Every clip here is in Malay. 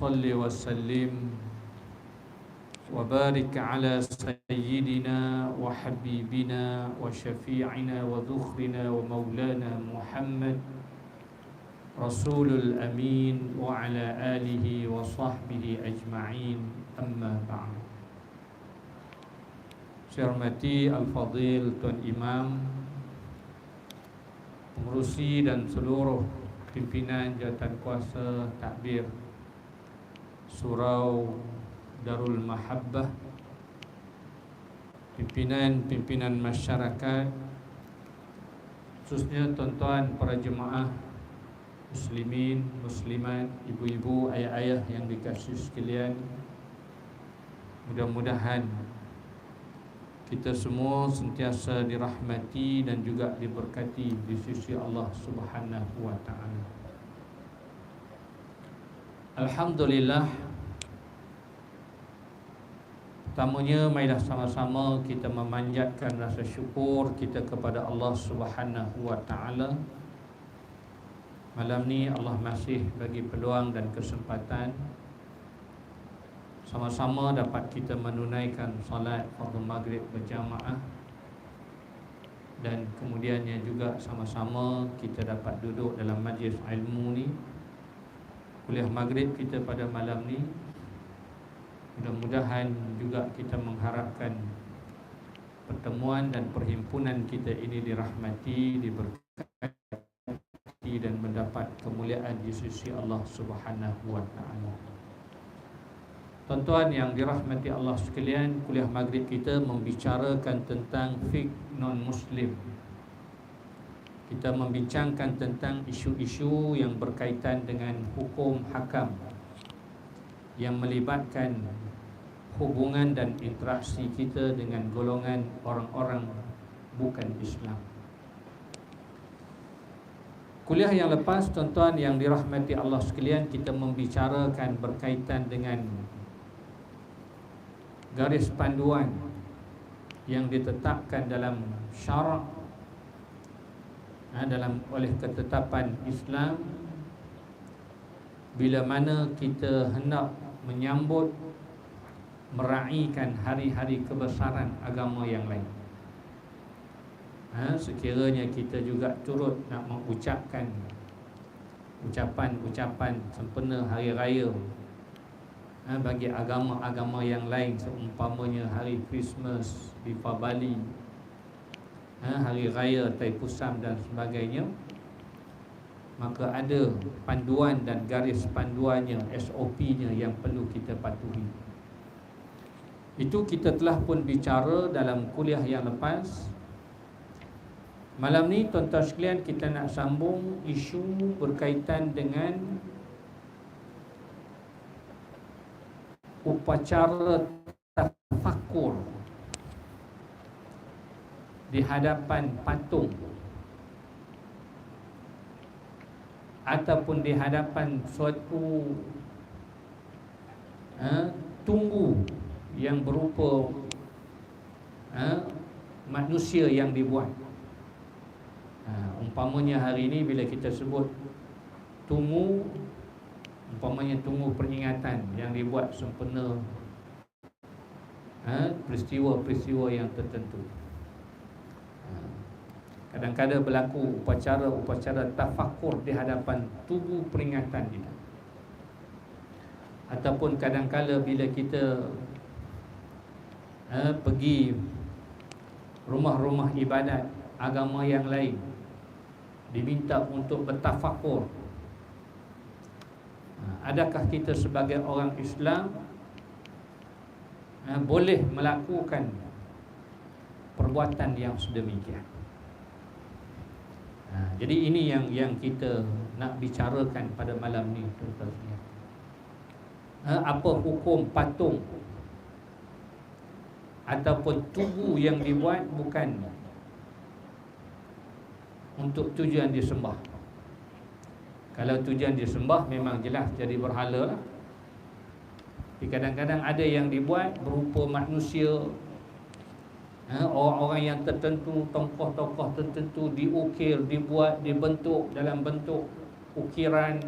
صل وسلم وبارك على سيدنا وحبيبنا وشفيعنا وذخرنا ومولانا محمد رسول الأمين وعلى آله وصحبه أجمعين. أما بعد. Syarmati Al-Fadil Tuan Imam Pengurusi dan seluruh pimpinan jawatan kuasa takbir. Surau Darul Mahabbah Pimpinan-pimpinan masyarakat Khususnya tuan-tuan para jemaah Muslimin, Muslimat, ibu-ibu, ayah-ayah yang dikasih sekalian Mudah-mudahan kita semua sentiasa dirahmati dan juga diberkati di sisi Allah Subhanahu wa taala. Alhamdulillah. Pertamanya marilah sama-sama kita memanjatkan rasa syukur kita kepada Allah Subhanahu wa taala. Malam ni Allah masih bagi peluang dan kesempatan sama-sama dapat kita menunaikan solat fardu maghrib berjamaah. Dan kemudiannya juga sama-sama kita dapat duduk dalam majlis ilmu ni kuliah maghrib kita pada malam ni Mudah-mudahan juga kita mengharapkan pertemuan dan perhimpunan kita ini dirahmati, diberkati dan mendapat kemuliaan di sisi Allah Subhanahu wa taala. Tuan-tuan yang dirahmati Allah sekalian, kuliah maghrib kita membicarakan tentang fiqh non-muslim. Kita membincangkan tentang isu-isu yang berkaitan dengan hukum hakam yang melibatkan hubungan dan interaksi kita dengan golongan orang-orang bukan Islam. Kuliah yang lepas tuan-tuan yang dirahmati Allah sekalian kita membicarakan berkaitan dengan garis panduan yang ditetapkan dalam syarak ha, dalam oleh ketetapan Islam bila mana kita hendak menyambut meraihkan hari-hari kebesaran agama yang lain. Ha, sekiranya kita juga turut nak mengucapkan ucapan-ucapan sempena hari raya ha, bagi agama-agama yang lain seumpamanya hari Christmas, Bali, ha, hari raya Taipusam dan sebagainya maka ada panduan dan garis panduannya SOP-nya yang perlu kita patuhi. Itu kita telah pun bicara dalam kuliah yang lepas Malam ni tuan-tuan sekalian kita nak sambung isu berkaitan dengan Upacara tafakur Di hadapan patung Ataupun di hadapan suatu ha, Tunggu yang berupa ha, manusia yang dibuat. Ha, umpamanya hari ini bila kita sebut tungu, umpamanya tungu peringatan yang dibuat sempena ha, peristiwa-peristiwa yang tertentu. Ha, kadang-kadang berlaku upacara-upacara tafakur di hadapan tubuh peringatan itu. Ataupun kadang-kadang bila kita eh, pergi rumah-rumah ibadat agama yang lain diminta untuk bertafakur ha, adakah kita sebagai orang Islam eh, boleh melakukan perbuatan yang sedemikian ha, jadi ini yang yang kita nak bicarakan pada malam ni ha, apa hukum patung ataupun tugu yang dibuat bukan untuk tujuan disembah. Kalau tujuan disembah memang jelas jadi berhala lah. Kadang-kadang ada yang dibuat berupa manusia Orang-orang yang tertentu, tokoh-tokoh tertentu diukir, dibuat, dibentuk dalam bentuk ukiran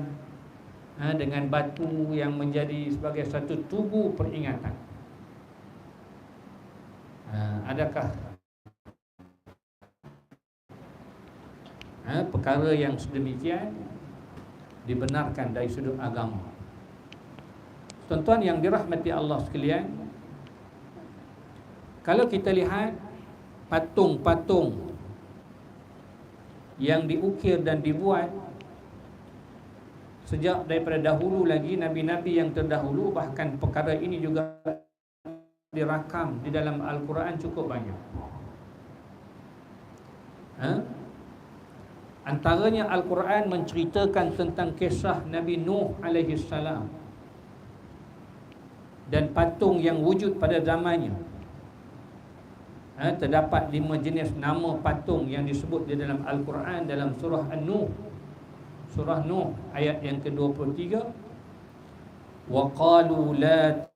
ha, dengan batu yang menjadi sebagai satu tugu peringatan. Ha, adakah ha, perkara yang sedemikian dibenarkan dari sudut agama? Tuan-tuan yang dirahmati Allah sekalian, kalau kita lihat patung-patung yang diukir dan dibuat sejak daripada dahulu lagi nabi-nabi yang terdahulu bahkan perkara ini juga dirakam di dalam al-Quran cukup banyak. Ha? Antaranya al-Quran menceritakan tentang kisah Nabi Nuh alaihi salam dan patung yang wujud pada zamannya ha, terdapat lima jenis nama patung yang disebut di dalam Al-Quran dalam surah An-Nuh surah Nuh ayat yang ke-23 wa qalu la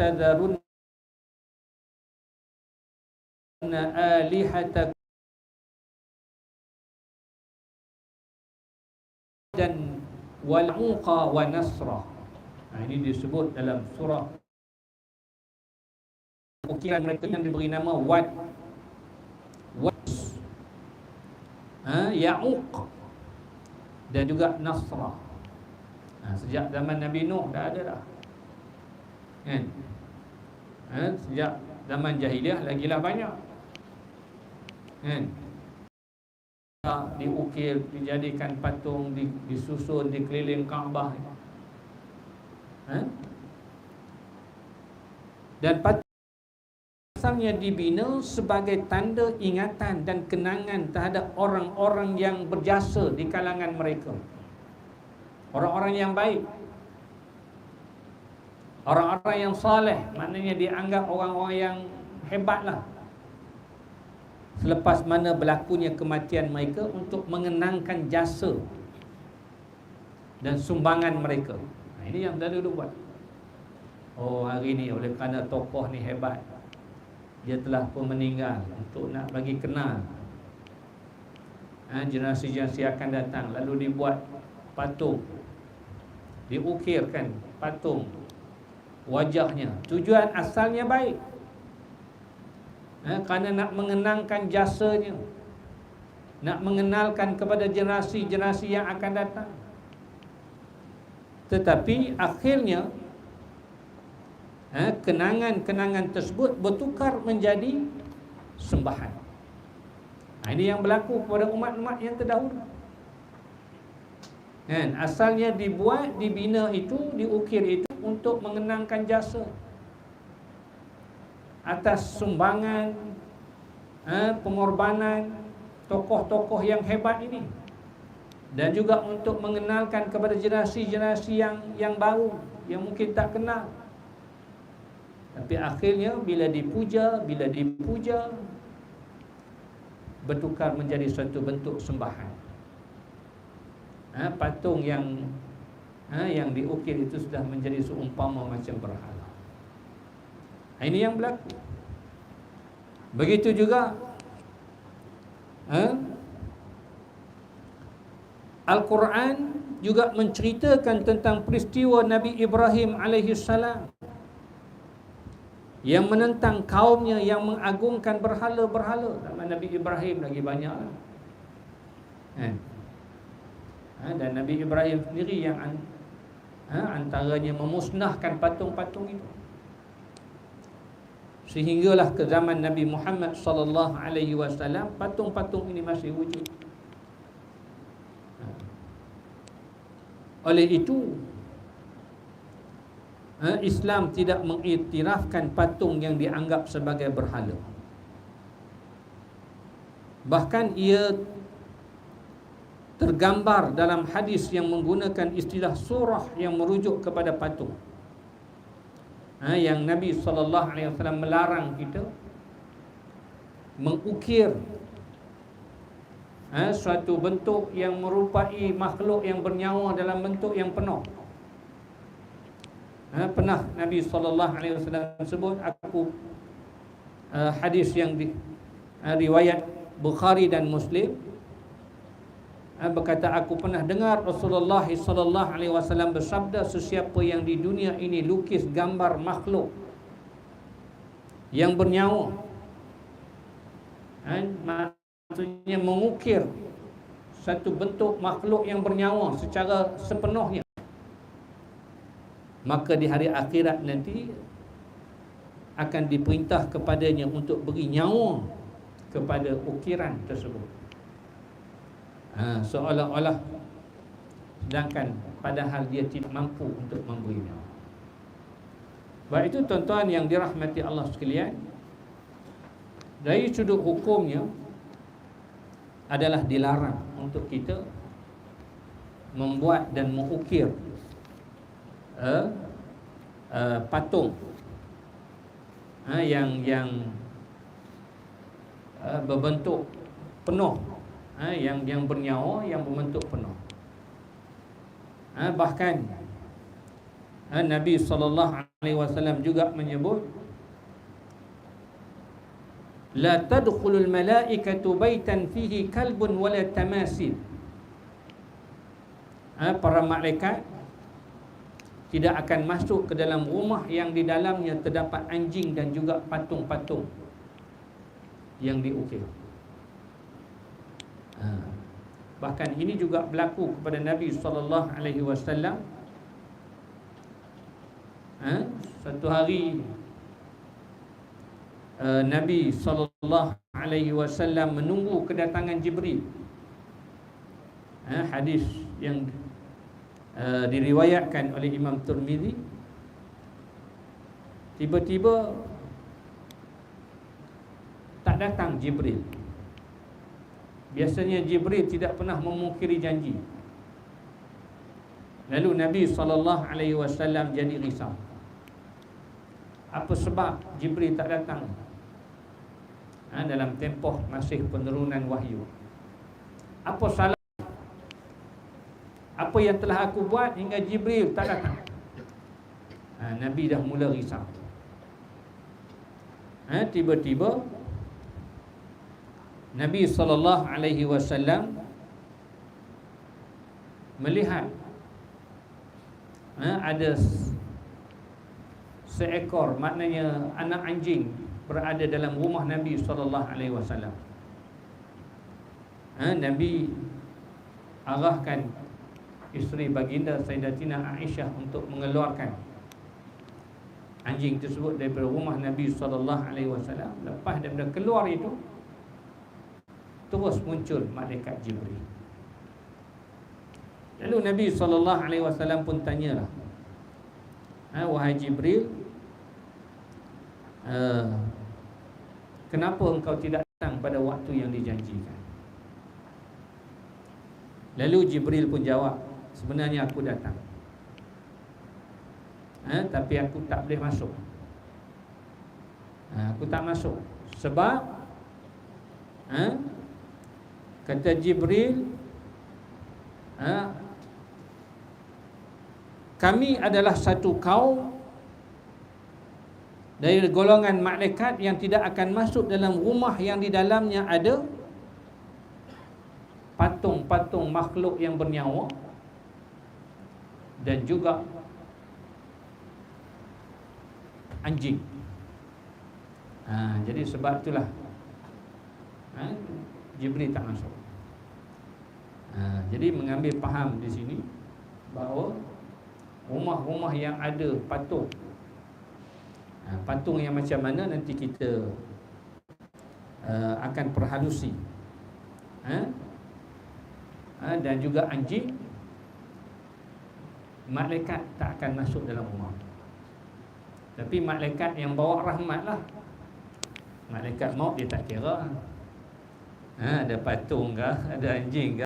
tadharun alihata dan wal'uqa wa nasra. Ha, ini disebut dalam surah ukiran mereka yang diberi nama Wad Wad ha, Ya'uq. Dan juga Nasra ha, sejak zaman Nabi Nuh dah ada dah. Kan? Ha, sejak zaman jahiliah lagilah banyak. Kan? Diukir, dijadikan patung, disusun di keliling Kaabah. Ha? Dan asalnya dibina sebagai tanda ingatan dan kenangan terhadap orang-orang yang berjasa di kalangan mereka. Orang-orang yang baik. Orang-orang yang saleh, maknanya dianggap orang-orang yang hebatlah. Selepas mana berlakunya kematian mereka untuk mengenangkan jasa dan sumbangan mereka. Ini yang dulu buat. Oh hari ini oleh kerana tokoh ni hebat dia telah pun meninggal untuk nak bagi kenal. Ha, generasi-generasi akan datang. Lalu dibuat patung. Diukirkan patung wajahnya. Tujuan asalnya baik. Ha, kerana nak mengenangkan jasanya. Nak mengenalkan kepada generasi-generasi yang akan datang. Tetapi akhirnya ha, kenangan-kenangan tersebut bertukar menjadi sembahan. Ha, ini yang berlaku kepada umat-umat yang terdahulu. Kan? Asalnya dibuat, dibina itu, diukir itu untuk mengenangkan jasa atas sumbangan, ha, pengorbanan tokoh-tokoh yang hebat ini dan juga untuk mengenalkan kepada generasi-generasi yang yang baru yang mungkin tak kenal tapi akhirnya bila dipuja, bila dipuja bertukar menjadi satu bentuk sembahan. Ha, patung yang ha, yang diukir itu sudah menjadi seumpama macam berhala. Ha, ini yang berlaku. Begitu juga ha, Al-Quran juga menceritakan tentang peristiwa Nabi Ibrahim alaihi salam yang menentang kaumnya yang mengagungkan berhala-berhala zaman Nabi Ibrahim lagi banyak kan? ha, dan Nabi Ibrahim sendiri yang an, ha, antaranya memusnahkan patung-patung itu sehinggalah ke zaman Nabi Muhammad sallallahu alaihi wasallam patung-patung ini masih wujud ha. oleh itu Islam tidak mengiktirafkan patung yang dianggap sebagai berhala. Bahkan ia tergambar dalam hadis yang menggunakan istilah surah yang merujuk kepada patung. Ha, yang Nabi SAW melarang kita mengukir ha, suatu bentuk yang merupai makhluk yang bernyawa dalam bentuk yang penuh ha, pernah Nabi SAW sebut aku uh, hadis yang di uh, riwayat Bukhari dan Muslim ha, berkata aku pernah dengar Rasulullah wasallam bersabda sesiapa yang di dunia ini lukis gambar makhluk yang bernyawa ha, maksudnya mengukir satu bentuk makhluk yang bernyawa secara sepenuhnya maka di hari akhirat nanti akan diperintah kepadanya untuk beri nyawa kepada ukiran tersebut. Ha, seolah-olah sedangkan padahal dia tidak mampu untuk memberinya Baik itu tuan-tuan yang dirahmati Allah sekalian Dari sudut hukumnya Adalah dilarang untuk kita Membuat dan mengukir uh, uh, Patung. Uh, Yang yang uh, Berbentuk penuh. Uh, Yang yang bernyawa Yang berbentuk penuh. Uh, Bahkan ha, Nabi SAW juga menyebut La tadkhulul malaikatu baitan fihi kalbun wala tamasil. Ha, Para malaikat Tidak akan masuk ke dalam rumah yang di dalamnya terdapat anjing dan juga patung-patung Yang diukir ha. Bahkan ini juga berlaku kepada Nabi SAW ha? Satu hari uh, Nabi sallallahu alaihi wasallam menunggu kedatangan Jibril. Ha? hadis yang uh, diriwayatkan oleh Imam Tirmizi tiba-tiba tak datang Jibril. Biasanya Jibril tidak pernah memungkiri janji. Lalu Nabi SAW jadi risau apa sebab Jibril tak datang ha, dalam tempoh masih penurunan wahyu apa salah apa yang telah aku buat hingga Jibril tak datang ha, Nabi dah mula risau ha, tiba-tiba Nabi SAW melihat ha, ada seekor maknanya anak anjing berada dalam rumah Nabi wasallam. Ha, Nabi arahkan isteri baginda Sayyidatina Aisyah untuk mengeluarkan anjing tersebut daripada rumah Nabi sallallahu alaihi wasallam. Lepas daripada keluar itu terus muncul malaikat Jibril. Lalu Nabi sallallahu alaihi wasallam pun tanyalah. Ha, wahai Jibril, uh, kenapa engkau tidak datang pada waktu yang dijanjikan lalu Jibril pun jawab sebenarnya aku datang. Uh, tapi aku tak boleh masuk. Uh, aku tak masuk. Sebab uh, kata Jibril uh, kami adalah satu kaum dari golongan malaikat yang tidak akan masuk dalam rumah yang di dalamnya ada patung-patung makhluk yang bernyawa dan juga anjing. Ha, jadi sebab itulah ha, Jibril tak masuk. Ha, jadi mengambil faham di sini bahawa rumah-rumah yang ada patung ha, patung yang macam mana nanti kita uh, akan perhalusi ha? Ha, dan juga anjing malaikat tak akan masuk dalam rumah. Tapi malaikat yang bawa rahmat lah. Malaikat maut dia tak kira. Ha, ada patung ke ada anjing